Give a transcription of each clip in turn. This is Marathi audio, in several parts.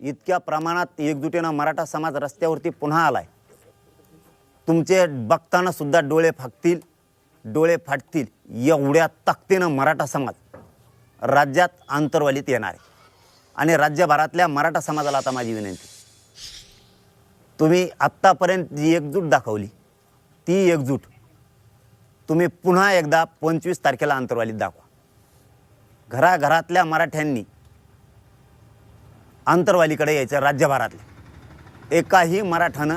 इतक्या प्रमाणात एकजुटीनं मराठा समाज रस्त्यावरती पुन्हा आलाय. तुमचे बघताना सुद्धा डोळे फाकतील डोळे फाटतील एवढ्या ताकदीनं मराठा समाज राज्यात आंतरवालीत येणार आहे. आणि राज्यभरातल्या मराठा समाजाला आता माझी विनंती. तुम्ही आत्तापर्यंत जी एकजूट दाखवली ती एकजूट तुम्ही पुन्हा एकदा पंचवीस तारखेला आंतरवालीत दाखवा. घराघरातल्या मराठ्यांनी आंतरवालीकडे यायचं राज्यभरातल्या एकाही मराठानं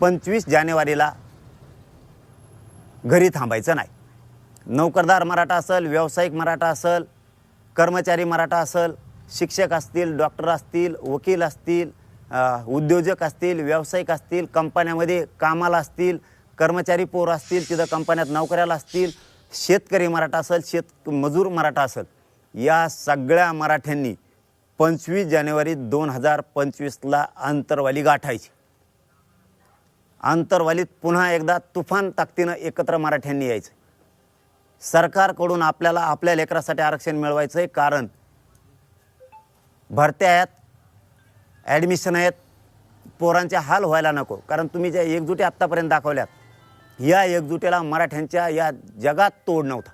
पंचवीस जानेवारीला घरी थांबायचं नाही. नोकरदार मराठा असेल व्यावसायिक मराठा असेल कर्मचारी मराठा असेल शिक्षक असतील डॉक्टर असतील वकील असतील उद्योजक असतील व्यावसायिक असतील कंपन्यामध्ये कामाला असतील कर्मचारी पोर असतील तिथं कंपन्यात नोकऱ्याला असतील शेतकरी मराठा असेल शेत मजूर मराठा असेल या सगळ्या मराठ्यांनी पंचवीस जानेवारी दोन हजार पंचवीसला आंतरवाली गाठायची. आंतरवालीत पुन्हा एकदा तुफान ताकदीनं एकत्र मराठ्यांनी यायचं. सरकारकडून आपल्याला आपल्या लेकरासाठी आरक्षण मिळवायचं आहे कारण भरत्या आहेत ॲडमिशन आहेत पोरांचे हाल व्हायला नको. कारण तुम्ही ज्या एकजुटी आत्तापर्यंत दाखवल्यात या एकजुटीला मराठ्यांच्या या जगात तोड नव्हता.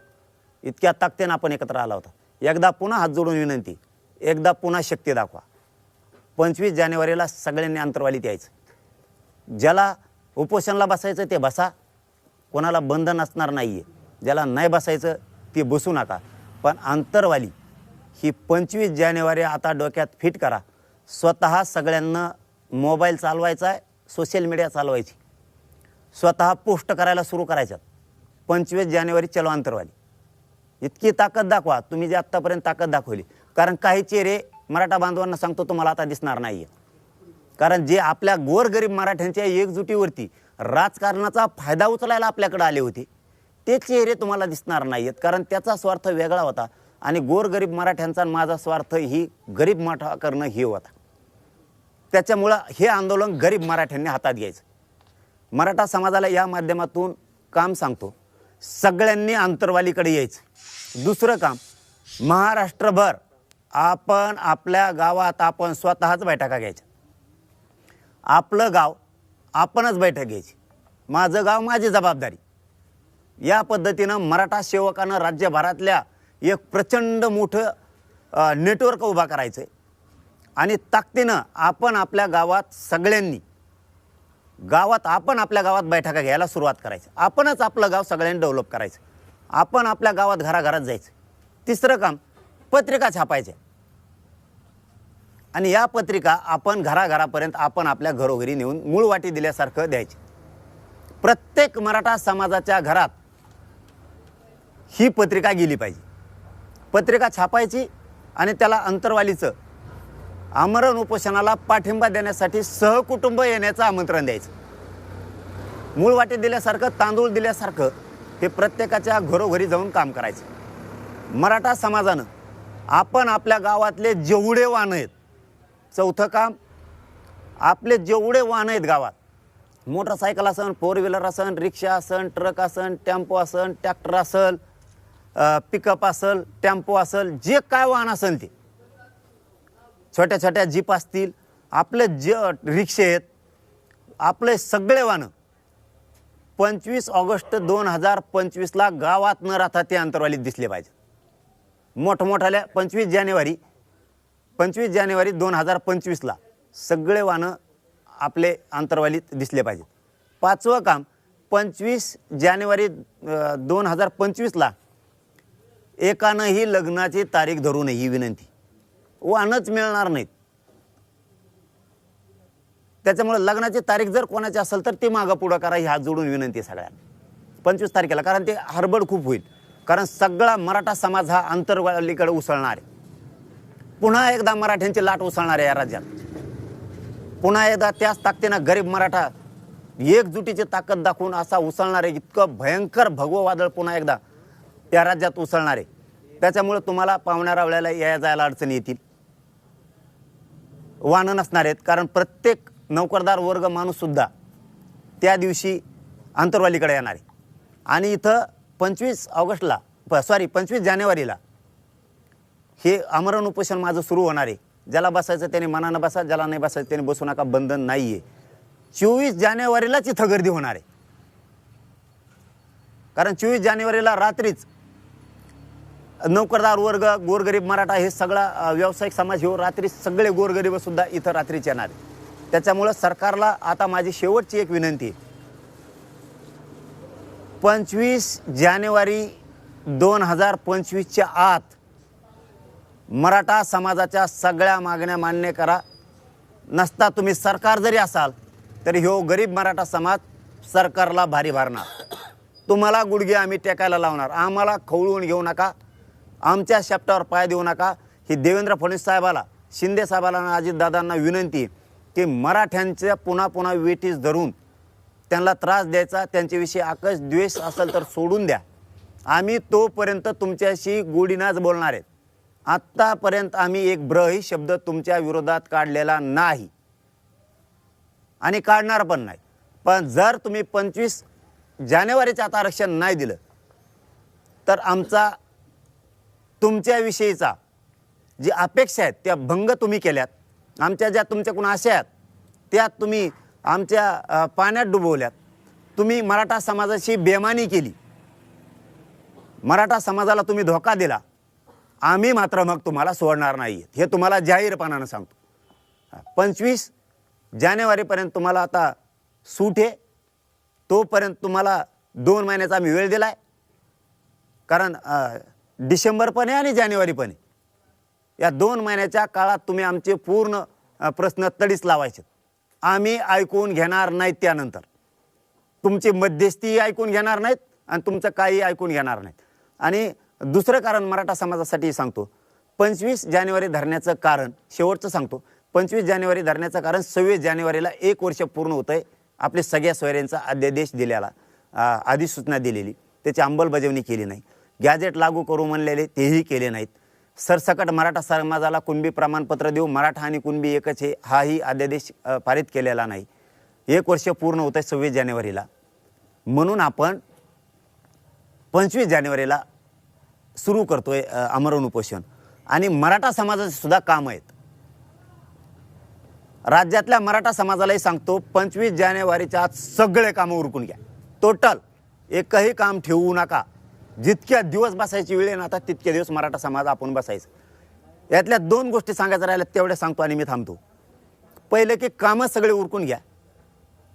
इतक्या ताकदीनं आपण एकत्र आला होता. एकदा पुन्हा हात जोडून विनंती एकदा पुन्हा शक्ती दाखवा. पंचवीस जानेवारीला सगळ्यांनी अंतरवालीत यायचं. ज्याला उपोषणाला बसायचं ते बसा. कोणाला बंधन असणार नाही आहे ज्याला नाही बसायचं ते बसू नका. पण आंतरवाली ही पंचवीस जानेवारी आता डोक्यात फिट करा. स्वतः सगळ्यांना मोबाईल चालवायचा आहे सोशल मीडिया चालवायची. स्वतः पोस्ट करायला सुरू करायच्यात. पंचवीस जानेवारी चलो अंतरवाली. इतकी ताकद दाखवा. तुम्ही जे आत्तापर्यंत ताकद दाखवली. कारण काही चेहरे मराठा बांधवांना सांगतो तुम्हाला आता दिसणार नाही कारण जे आपल्या गोरगरीब मराठ्यांच्या एकजुटीवरती राजकारणाचा फायदा उचलायला आपल्याकडे आले होते ते चेहरे तुम्हाला दिसणार नाही आहेत कारण त्याचा स्वार्थ वेगळा होता आणि गोरगरीब मराठ्यांचा माझा स्वार्थ ही गरीब मराठा करणं हे होता. त्याच्यामुळं हे आंदोलन गरीब मराठ्यांनी हातात घ्यायचं. मराठा समाजाला या माध्यमातून काम सांगतो. सगळ्यांनी आंतरवालीकडे यायचं. दुसरं काम महाराष्ट्रभर आपण आपल्या गावात आपण स्वतःच बैठका घ्यायच्या. आपलं गाव आपणच बैठक घ्यायची. माझं गाव माझी जबाबदारी. या पद्धतीनं मराठा सेवकानं राज्यभरातल्या एक प्रचंड मोठं नेटवर्क उभा करायचं आहे आणि ताकदीनं आपण आपल्या गावात सगळ्यांनी गावात आपण आपल्या गावात बैठका घ्यायला सुरुवात करायची. आपणच आपलं गाव सगळ्यांनी डेव्हलप करायचं. आपण आपल्या गावात घराघरात जायचं. तिसरं काम पत्रिका छापायच्या. आणि या पत्रिका आपण घराघरापर्यंत आपण आपल्या घरोघरी नेऊन मूळ वाटी दिल्यासारखं द्यायची. प्रत्येक मराठा समाजाच्या घरात ही पत्रिका गेली पाहिजे. पत्रिका छापायची आणि त्याला अंतरवालीचं आमरण उपोषणाला पाठिंबा देण्यासाठी सहकुटुंब येण्याचं आमंत्रण द्यायचं. मूळ वाटी दिल्यासारखं तांदूळ दिल्यासारखं हे प्रत्येकाच्या घरोघरी जाऊन काम करायचं. मराठा समाजानं आपण आपल्या गावातले जेवढे वाण आहेत चौथं काम आपले जेवढे वाहन आहेत गावात मोटरसायकल असन फोर व्हीलर असन रिक्षा असन ट्रक असन टेम्पो असन ट्रॅक्टर असल पिकअप असल टेम्पो असल जे काय वाहन असेल ते. छोट्या छोट्या जीप असतील आपले ज रिक्षे आहेत आपले सगळे वाहनं. पंचवीस ऑगस्ट दोन हजार पंचवीसला गावात न राहता ते अंतरवालीत दिसले पाहिजे मोठमोठाल्या पंचवीस जानेवारी पंचवीस जानेवारी दोन हजार पंचवीसला सगळे वाहनं आपले अंतरवालीत दिसले पाहिजेत. पाचवं काम पंचवीस जानेवारी दोन हजार पंचवीसला एकानंही लग्नाची तारीख धरू नये ही विनंती. वाहनच मिळणार नाहीत. त्याच्यामुळं लग्नाची तारीख जर कोणाची असेल तर ती मागं पुढं करा ह्या जोडून विनंती आहे सगळ्यांना. पंचवीस तारखेला कारण ते हरबड खूप होईल. कारण सगळा मराठा समाज हा अंतरवालीकडे उसळणार आहे. पुन्हा एकदा मराठ्यांची लाट उसळणार आहे या राज्यात. पुन्हा एकदा त्याच ताकदीनं गरीब मराठा एकजुटीची ताकद दाखवून असा उसळणार आहे इतकं भयंकर भगवं वादळ पुन्हा एकदा त्या राज्यात उसळणार आहे. त्याच्यामुळे तुम्हाला पाहुण्या वेळेला या जायला अडचणी येतील. वाहनं नसणार आहेत कारण प्रत्येक नोकरदार वर्ग माणूससुद्धा त्या दिवशी आंतरवालीकडे येणार आहे. आणि इथं पंचवीस ऑगस्टला प सॉरी पंचवीस जानेवारीला हे आमरण उपोषण माझं सुरू होणार आहे. ज्याला बसायचं त्याने मनानं बसा ज्याला नाही बसायचं त्याने बसू नका बंधन नाही आहे चोवीस जानेवारीलाच इथं गर्दी होणार आहे. कारण चोवीस जानेवारीला रात्रीच नोकरदार वर्ग गोरगरीब मराठा हे सगळा व्यावसायिक समाज हे रात्री सगळे गोरगरीबसुद्धा इथं रात्रीच येणार आहे. त्याच्यामुळं सरकारला आता माझी शेवटची एक विनंती आहे. पंचवीस जानेवारी दोन हजार पंचवीसच्या आत मराठा समाजाच्या सगळ्या मागण्या मान्य करा. नसता तुम्ही सरकार जरी असाल तरी ह्यो गरीब मराठा समाज सरकारला भारी भरणार तुम्हाला गुडघे आम्ही टेकायला लावणार. आम्हाला खवळून घेऊ नका. आमच्या शेपटावर पाय देऊ नका. ही देवेंद्र फडणवीस साहेबाला शिंदे साहेबाला आणि अजितदादांना विनंती की मराठ्यांच्या पुन्हा पुन्हा वेटीस धरून त्यांना त्रास द्यायचा त्यांच्याविषयी आकश द्वेष असेल तर सोडून द्या. आम्ही तोपर्यंत तुमच्याशी गोडीनाच बोलणार आहेत. आत्तापर्यंत आम्ही एक ब्रही शब्द तुमच्या विरोधात काढलेला नाही. आणि काढणार पण नाही. पण जर तुम्ही पंचवीस जानेवारीचं आता आरक्षण नाही दिलं तर आमचा तुमच्याविषयीचा जी अपेक्षा आहेत त्या भंग तुम्ही केल्यात. आमच्या ज्या तुमच्याकडून आशा आहेत त्या तुम्ही आमच्या पाण्यात डुबवल्यात. तुम्ही मराठा समाजाची बेमानी केली. मराठा समाजाला तुम्ही धोका दिला. आम्ही मात्र मग तुम्हाला सोडणार नाही. हे तुम्हाला जाहीरपणानं सांगतो. पंचवीस जानेवारीपर्यंत तुम्हाला आता सूट आहे. तोपर्यंत तुम्हाला दोन महिन्याचा आम्ही वेळ दिला आहे कारण डिसेंबर पण आहे आणि जानेवारी पण आहे. या दोन महिन्याच्या काळात तुम्ही आमचे पूर्ण प्रश्न तडीच लावायचे आम्ही ऐकून घेणार नाहीत त्यानंतर. तुमची मध्यस्थी ऐकून घेणार नाहीत आणि तुमचं काही ऐकून घेणार नाहीत. आणि दुसरं कारण मराठा समाजासाठी सांगतो. पंचवीस जानेवारी धरण्याचं कारण शेवटचं सांगतो. पंचवीस जानेवारी धरण्याचं कारण सव्वीस जानेवारीला एक वर्ष पूर्ण होतं आहे आपले सगळ्या सोयऱ्यांचा अध्यादेश दिलेला अधिसूचना दिलेली. त्याची अंमलबजावणी केली नाही. गॅजेट लागू करू म्हणलेले तेही केले नाहीत. सरसकट मराठा समाजाला कुणबी प्रमाणपत्र देऊ मराठा आणि कुणबी एकच आहे हाही अध्यादेश पारित केलेला नाही. एक वर्ष पूर्ण होतं आहे सव्वीस जानेवारीला. म्हणून आपण पंचवीस जानेवारीला सुरू करतोय अ, आमरण उपोषण. आणि मराठा समाजाचे सुद्धा काम आहेत. राज्यातल्या मराठा समाजालाही सांगतो पंचवीस जानेवारीच्या आत सगळे कामं उरकून घ्या. टोटल एकही काम ठेवू नका. जितक्या दिवस बसायची वेळ आहे ना आता तितके दिवस मराठा समाज आपण बसायचं. यातल्या दोन गोष्टी सांगायच्या राहिल्या तेवढ्या सांगतो आणि मी थांबतो. पहिले की कामं सगळे उरकून घ्या.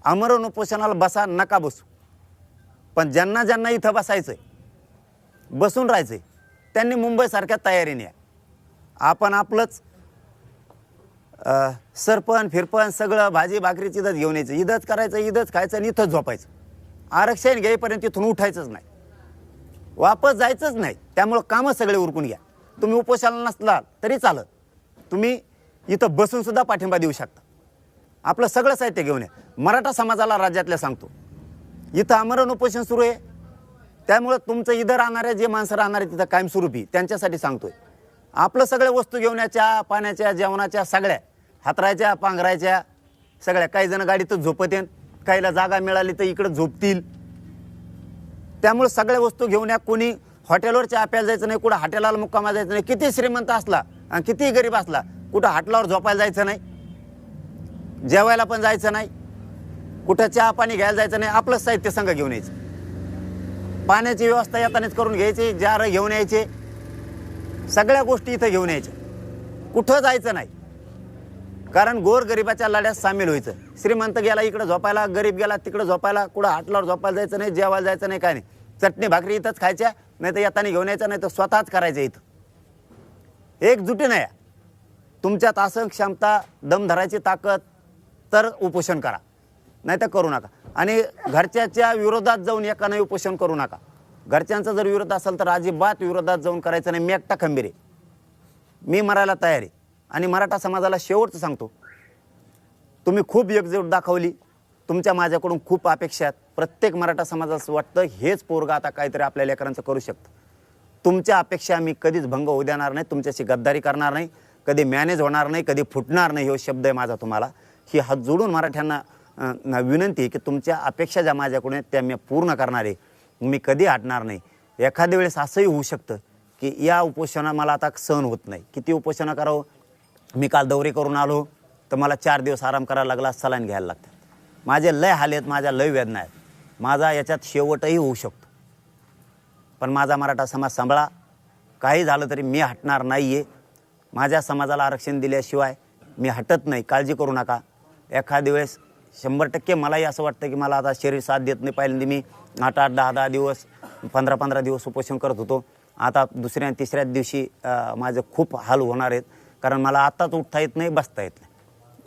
आमरण उपोषणाला बसा नका बसू. पण ज्यांना ज्यांना इथं बसायचंय बसून राहायचंय त्यांनी मुंबईसारख्या तयारीने. या आपण आपलंच सरपण फिरपण सगळं भाजी भाकरीची इथंच घेऊन यायचं. इथंच करायचं इथंच खायचं आणि इथंच झोपायचं. आरक्षण घेईपर्यंत इथून उठायचंच नाही. वापस जायचंच नाही. त्यामुळं कामं सगळे उरकून घ्या. तुम्ही उपोषणाला नसला तरी चालत तुम्ही इथं बसूनसुद्धा पाठिंबा देऊ शकता. आपलं सगळं साहित्य घेऊन या. मराठा समाजाला राज्यातल्या सांगतो. इथं आमरण उपोषण सुरू आहे. त्यामुळं तुमचं इथं राहणारे जे माणसं राहणार तिथं कायमस्वरूपी. त्यांच्यासाठी सांगतोय. आपलं सगळ्या वस्तू घेऊन या चहा पाण्याच्या जेवणाच्या सगळ्या हातरायच्या पांघरायच्या सगळ्या. काही जण गाडीतच झोपत येईन काहीला जागा मिळाली तर इकडं झोपतील. त्यामुळे सगळ्या वस्तू घेऊन या. कोणी हॉटेलवर चहा प्यायला जायचं नाही कुठं हॉटेलाला मुक्कामा जायचं नाही. किती श्रीमंत असला आणि किती गरीब असला कुठं हाटलावर झोपायला जायचं नाही. जेवायला पण जायचं नाही. कुठं चहा पाणी घ्यायला जायचं नाही. आपलं साहित्य संघ घेऊन यायचं. पाण्याची व्यवस्था येतानाच करून घ्यायची जार घेऊन यायचे. सगळ्या गोष्टी इथं घेऊन यायच्या. कुठं जायचं नाही. कारण गोरगरिबाच्या लढ्यात सामील व्हायचं. श्रीमंत गेला इकडं झोपायला गरीब गेला तिकडं झोपायला कुठं हाटलावर झोपायला जायचं नाही जेवायला जायचं नाही काय नाही. चटणी भाकरी इथंच खायच्या नाही तर येताना घेऊन यायचं नाही तर स्वतःच करायचं इथं. एकजुटी या तुमच्यात असं क्षमता दम धरायची ताकद तर उपोषण करा. नाही तर करू नका. आणि घरच्याच्या विरोधात जाऊन एकाने उपोषण करू नका. घरच्यांचा जर विरोध असेल तर अजिबात विरोधात जाऊन करायचं नाही. मी एकटा खंबीर आहे. मी मरायला तयार आहे. आणि मराठा समाजाला शेवटचं सांगतो. तुम्ही खूप एकजूट दाखवली. तुमच्या माझ्याकडून खूप अपेक्षा आहेत. प्रत्येक मराठा समाजाचं वाटतं हेच पोरगा आता काहीतरी आपल्या लेकरांचं करू शकतं. तुमच्या अपेक्षा मी कधीच भंग होऊ देणार नाही. तुमच्याशी गद्दारी करणार नाही. कधी मॅनेज होणार नाही. कधी फुटणार नाही. हो शब्द आहे माझा तुम्हाला. ही हात जोडून मराठ्यांना विनंती की तुमच्या अपेक्षा ज्या माझ्याकडून आहेत त्या मी पूर्ण करणार आहे. मी कधी हटणार नाही. एखाद्या वेळेस असंही होऊ शकतं की या उपोषणा मला आता सहन होत नाही. किती उपोषणं करावं? मी काल दौरे करून आलो तर मला चार दिवस आराम करायला लागला सलाईन घ्यायला लागतात. माझे लय हाल आहेत माझ्या लय वेदना आहेत. माझा याच्यात शेवटही होऊ शकतो. पण माझा मराठा समाज सांभाळा. काही झालं तरी मी हटणार नाही आहे माझ्या समाजाला आरक्षण दिल्याशिवाय मी हटत नाही. काळजी करू नका. एखाद्या वेळेस शंभर टक्के मलाही असं वाटतं की मला आता शरीर साथ देत नाही. पहिल्यांदा मी आठ आठ दहा दहा दिवस पंधरा पंधरा दिवस उपोषण करत होतो. आता दुसऱ्या आणि तिसऱ्याच दिवशी माझं माझे खूप हाल होणार आहेत. कारण मला आत्ताच उठता येत नाही बसता येत नाही.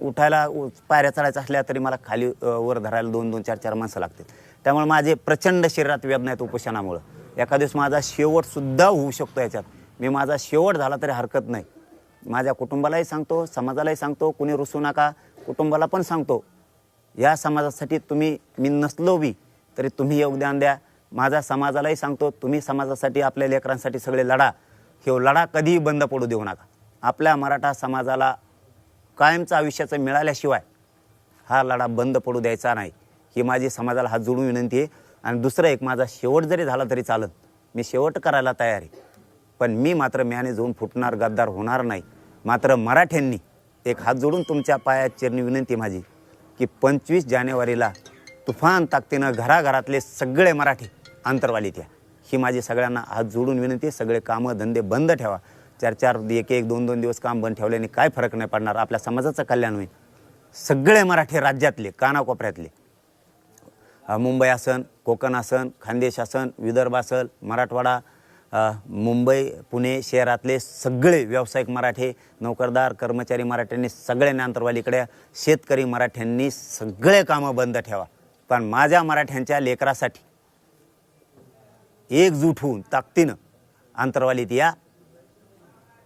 उठायला उ- पायऱ्या चढायच्या असल्या तरी मला खाली वर धरायला दोन दोन चार चार माणसं लागतील त्यामुळे माझे प्रचंड शरीरात वेदना आहेत उपोषणामुळं. एखाद्या दिवस माझा शेवटसुद्धा होऊ शकतो याच्यात. मी माझा शेवट झाला तरी हरकत नाही. माझ्या कुटुंबालाही सांगतो समाजालाही सांगतो कुणी रुसू नका कुटुंबाला पण सांगतो. या समाजासाठी तुम्ही मी नसलो बी तरी तुम्ही योगदान द्या. माझ्या समाजालाही सांगतो तुम्ही समाजासाठी आपल्या लेकरांसाठी सगळे लढा. हे लढा कधीही बंद पडू देऊ नका. आपल्या मराठा समाजाला कायमचं आयुष्याचं मिळाल्याशिवाय हा लढा बंद पडू द्यायचा नाही. ही माझी समाजाला हात जोडून विनंती आहे. आणि दुसरं एक माझा शेवट जरी झाला तरी चालत मी शेवट करायला तयार आहे. पण मी मात्र म्याने जाऊन फुटणार गद्दार होणार नाही. मात्र मराठ्यांनी एक हात जोडून तुमच्या पायात चिरणी विनंती माझी. की पंचवीस जानेवारीला तुफान ताकदीनं घराघरातले सगळे मराठी अंतरवालीत या. ही माझी सगळ्यांना हात जोडून विनंती आहे. सगळे कामं धंदे बंद ठेवा. चार चार एक एक दोन दोन दिवस काम बंद ठेवल्याने काय फरक नाही पडणार. आपल्या समाजाचं कल्याण होईल. सगळे मराठी राज्यातले कानाकोपऱ्यातले. मुंबई असन कोकण असन खानदेश असन विदर्भ असल मराठवाडा मुंबई पुणे शहरातले सगळे व्यावसायिक मराठे नोकरदार कर्मचारी मराठ्यांनी सगळ्यांनी अंतरवालीकडे शेतकरी मराठ्यांनी सगळे कामं बंद ठेवा. पण माझ्या मराठ्यांच्या लेकरासाठी एकजूट होऊन ताकदीनं अंतरवालीत या.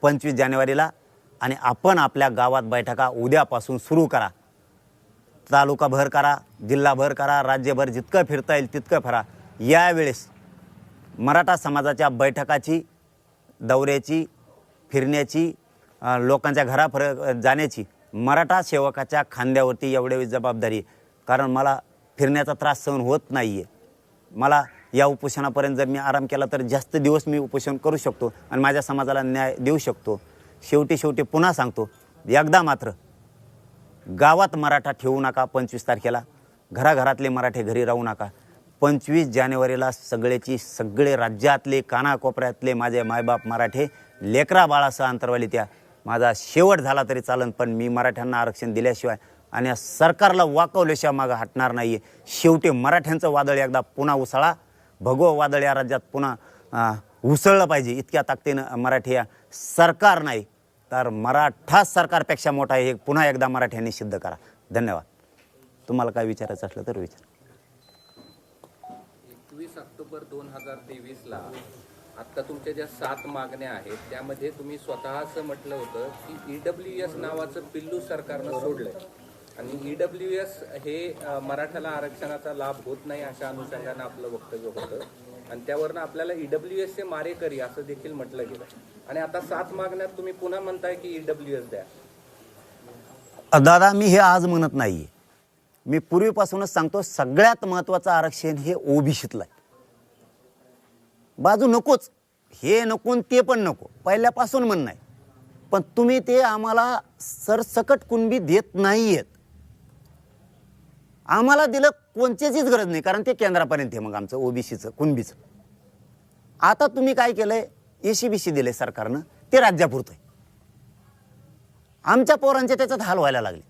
पंचवीस जानेवारीला आणि आपण आपल्या गावात बैठका उद्यापासून सुरू करा. तालुकाभर करा जिल्हाभर करा राज्यभर जितकं फिरता येईल तितकं फिरा. यावेळेस मराठा समाजाच्या बैठकाची दौऱ्याची फिरण्याची लोकांच्या घराफर जाण्याची मराठा सेवकाच्या खांद्यावरती एवढी जबाबदारी आहे. कारण मला फिरण्याचा त्रास सहन होत नाही आहे मला या उपोषणापर्यंत जर मी आराम केला तर जास्त दिवस मी उपोषण करू शकतो आणि माझ्या समाजाला न्याय देऊ शकतो. शेवटी शेवटी पुन्हा सांगतो एकदा मात्र गावात मराठा ठेवू नका पंचवीस तारखेला. घराघरातले मराठे घरी राहू नका. पंचवीस जानेवारीला सगळेची सगळे राज्यातले कानाकोपऱ्यातले माझे मायबाप मराठे लेकरा बाळासह अंतरवाली त्या माझा शेवट झाला तरी चालन पण मी मराठ्यांना आरक्षण दिल्याशिवाय आणि या सरकारला वाकवल्याशिवाय मागं हटणार नाही आहे शेवटी मराठ्यांचं वादळ एकदा पुन्हा उसळा. भगव वादळ या राज्यात पुन्हा उसळलं पाहिजे. इतक्या ताकदीनं मराठी या सरकार नाही तर मराठा सरकारपेक्षा मोठा आहे हे पुन्हा एकदा मराठ्यांनी सिद्ध करा. धन्यवाद. तुम्हाला काय विचारायचं असलं तर विचार. एकवीस दोन हजार तेवीसला आत्ता तुमच्या ज्या सात मागण्या आहेत त्यामध्ये तुम्ही स्वतःच म्हटलं होतं की ईडब्ल्यू एस नावाचं पिल्लू सरकारनं सोडलं आणि ईडब्ल्यू एस हे मराठाला मराठ्याला आरक्षणाचा लाभ होत नाही अशा अनुषंगानं आपलं वक्तव्य होतं. आणि त्यावरनं आपल्याला ईडब्ल्यू एसचे मारेकरी असं देखील म्हटलं गेलं. आणि आता सात मागण्यात तुम्ही पुन्हा म्हणताय की डब्ल्यू एस द्या. दादा मी हे आज म्हणत नाही मी पूर्वीपासूनच सांगतो सगळ्यात महत्त्वाचं आरक्षण हे ओबीसीतलं आहे. बाजू नकोच. हे नको ते पण नको. पहिल्यापासून म्हणणं आहे. पण तुम्ही ते आम्हाला सरसकट कुणबी देत नाही आहेत आम्हाला दिलं कोणच्याचीच गरज नाही कारण ते केंद्रापर्यंत आहे मग आमचं ओबीसीचं कुणबीचं. आता तुम्ही काय केलं आहे ए एसी बी सी दिले सरकारनं. ते राज्यापुरतं आहे. आमच्या पोरांचे त्याच्यात हाल व्हायला लागले.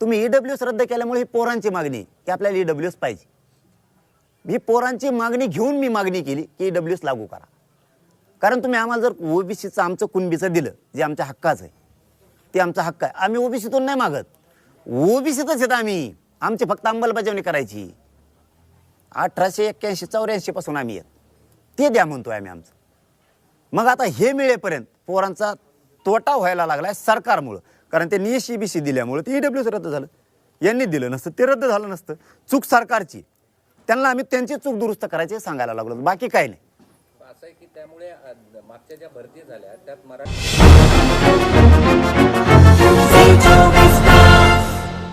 तुम्ही ई डब्ल्यू एस रद्द केल्यामुळे ही पोरांची मागणी की आपल्याला ई डब्ल्यू एस पाहिजे. ही पोरांची मागणी घेऊन मी मागणी केली की डब्ल्यू एस लागू करा. कारण तुम्ही आम्हाला जर ओबीसीचं आमचं कुणबीचं दिलं जे आमच्या हक्काचं आहे ते आमचा हक्क आहे. आम्ही ओबीसीतून नाही मागत. ओबीसीतच आहेत आम्ही. आमची फक्त अंमलबजावणी करायची. अठराशे एक्क्याऐंशी चौऱ्याऐंशीपासून आम्ही येत ते द्या म्हणतो आम्ही आमचं. मग आता हे मिळेपर्यंत पोरांचा तोटा व्हायला लागला आहे सरकारमुळं. कारण ते नियशी बी सी दिल्यामुळं ते सी रद्द झालं. यांनी दिलं नसतं ते रद्द झालं नसतं. चूक सरकारची. त्यांना आम्ही त्यांची चूक दुरुस्त करायची सांगायला लागलो बाकी काही नाही. असं आहे की त्यामुळे मागच्या ज्या भरती झाल्या त्यात मराठी